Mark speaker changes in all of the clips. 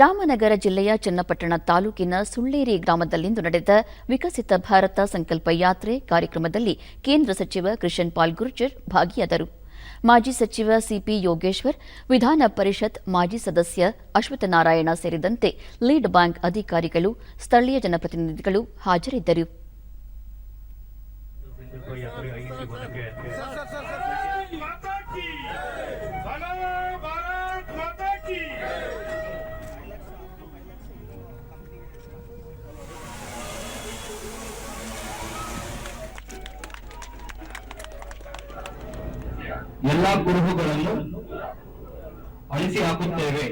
Speaker 1: ರಾಮನಗರ ಜಿಲ್ಲೆಯ ಚನ್ನಪಟ್ಟಣ ತಾಲೂಕಿನ ಸುಳ್ಳೇರಿ ಗ್ರಾಮದಲ್ಲಿಂದು ನಡೆದ ವಿಕಸಿತ ಭಾರತ ಸಂಕಲ್ಪ ಯಾತ್ರೆ ಕಾರ್ಯಕ್ರಮದಲ್ಲಿ ಕೇಂದ್ರ ಸಚಿವ ಕೃಷನ್ ಪಾಲ್ ಗುರ್ಜರ್ ಭಾಗಿಯಾದರು. ಮಾಜಿ ಸಚಿವ ಸಿಪಿ ಯೋಗೇಶ್ವರ್, ವಿಧಾನ ಪರಿಷತ್ ಮಾಜಿ ಸದಸ್ಯ ಅಶ್ವತ್ಥನಾರಾಯಣ ಸೇರಿದಂತೆ ಲೀಡ್ ಬ್ಯಾಂಕ್ ಅಧಿಕಾರಿಗಳು, ಸ್ಥಳೀಯ ಜನಪ್ರತಿನಿಧಿಗಳು ಹಾಜರಿದ್ದರು.
Speaker 2: ಎಲ್ಲಾ ಕುರುಹುಗಳನ್ನು ಅಳಿಸಿ ಹಾಕುತ್ತೇವೆ.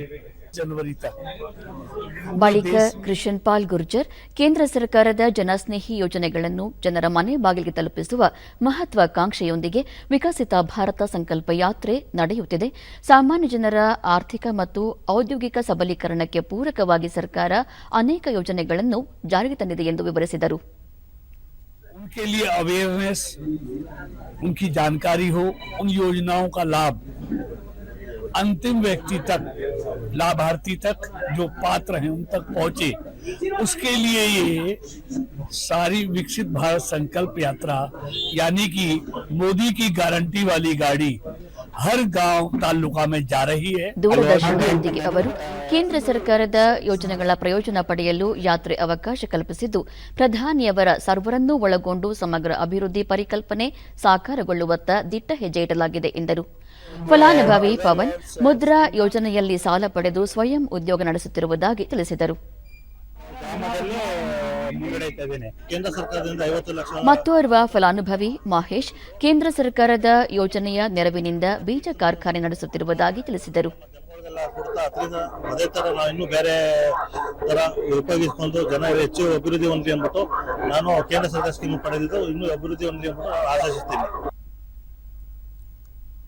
Speaker 1: ಬಳಿಕ ಕೃಷನ್ ಪಾಲ್ ಗುರ್ಜರ್ ಕೇಂದ್ರ ಸರ್ಕಾರದ ಜನಸ್ನೇಹಿ ಯೋಜನೆಗಳನ್ನು ಜನರ ಮನೆ ಬಾಗಿಲಿಗೆ ತಲುಪಿಸುವ ಮಹತ್ವಾಕಾಂಕ್ಷೆಯೊಂದಿಗೆ ವಿಕಸಿತ ಭಾರತ ಸಂಕಲ್ಪ ಯಾತ್ರೆ ನಡೆಯುತ್ತಿದೆ. ಸಾಮಾನ್ಯ ಜನರ ಆರ್ಥಿಕ ಮತ್ತು ಔದ್ಯೋಗಿಕ ಸಬಲೀಕರಣಕ್ಕೆ ಪೂರಕವಾಗಿ ಸರ್ಕಾರ ಅನೇಕ ಯೋಜನೆಗಳನ್ನು ಜಾರಿಗೆ ತಂದಿದೆ ಎಂದು ವಿವರಿಸಿದರು.
Speaker 3: उनके लिए अवेयरनेस उनकी जानकारी हो, उन योजनाओं का लाभ। अंतिम व्यक्ति तक, लाभार्थी तक जो पात्र हैं, उन तक पहुँचे। उसके लिए ये सारी विकसित भारत संकल्प यात्रा, यानी कि मोदी की गारंटी वाली गाड़ी ಹರ್ ಗಾಂವ್ ತಾಲೂಕಾ ಮೇ ಜಾ ರಹಿ ಹೈ.
Speaker 1: ದೂರದರ್ಶನದೊಂದಿಗೆ ಅವರು ಕೇಂದ್ರ ಸರ್ಕಾರದ ಯೋಜನೆಗಳ ಪ್ರಯೋಜನ ಪಡೆಯಲು ಯಾತ್ರೆ ಅವಕಾಶ ಕಲ್ಪಿಸಿದ್ದು ಪ್ರಧಾನಿಯವರ ಸರ್ವರನ್ನೂ ಒಳಗೊಂಡು ಸಮಗ್ರ ಅಭಿವೃದ್ಧಿ ಪರಿಕಲ್ಪನೆ ಸಾಕಾರಗೊಳ್ಳುವತ್ತ ದಿಟ್ಟ ಹೆಜ್ಜೆ ಇಡಲಾಗಿದೆ ಎಂದರು. ಫಲಾನುಭವಿ ಪವನ್ ಮುದ್ರಾ ಯೋಜನೆಯಲ್ಲಿ ಸಾಲ ಪಡೆದು ಸ್ವಯಂ ಉದ್ಯೋಗ ನಡೆಸುತ್ತಿರುವುದಾಗಿ ತಿಳಿಸಿದರು.
Speaker 4: ಕೇಂದ್ರ ಸರ್ಕಾರದಿಂದ ಐವತ್ತು ಲಕ್ಷ
Speaker 1: ಮತ್ತೋರ್ವ ಫಲಾನುಭವಿ ಮಹೇಶ್ ಕೇಂದ್ರ ಸರ್ಕಾರದ ಯೋಜನೆಯ ನೆರವಿನಿಂದ ಬೀಜ ಕಾರ್ಖಾನೆ ನಡೆಸುತ್ತಿರುವುದಾಗಿ ತಿಳಿಸಿದರು.
Speaker 4: ಕೊಡ್ತಾ ಅದರಿಂದ ಅದೇ ತರ ನಾವು ಇನ್ನೂ ಬೇರೆ ತರ ಉಪಯೋಗಿಸ್ಕೊಂಡು ಜನ ಹೆಚ್ಚು ಅಭಿವೃದ್ಧಿ ಹೊಂದಲಿ ಅಂದ್ಬಿಟ್ಟು ನಾನು ಕೇಂದ್ರ ಸರ್ಕಾರ ಸ್ಕೀಮ್ ಪಡೆದಿದ್ದು ಇನ್ನೂ ಅಭಿವೃದ್ಧಿ ಹೊಂದಲಿ ಅಂದ್ಬಿಟ್ಟು ಆಶಿಸ್ತೀನಿ.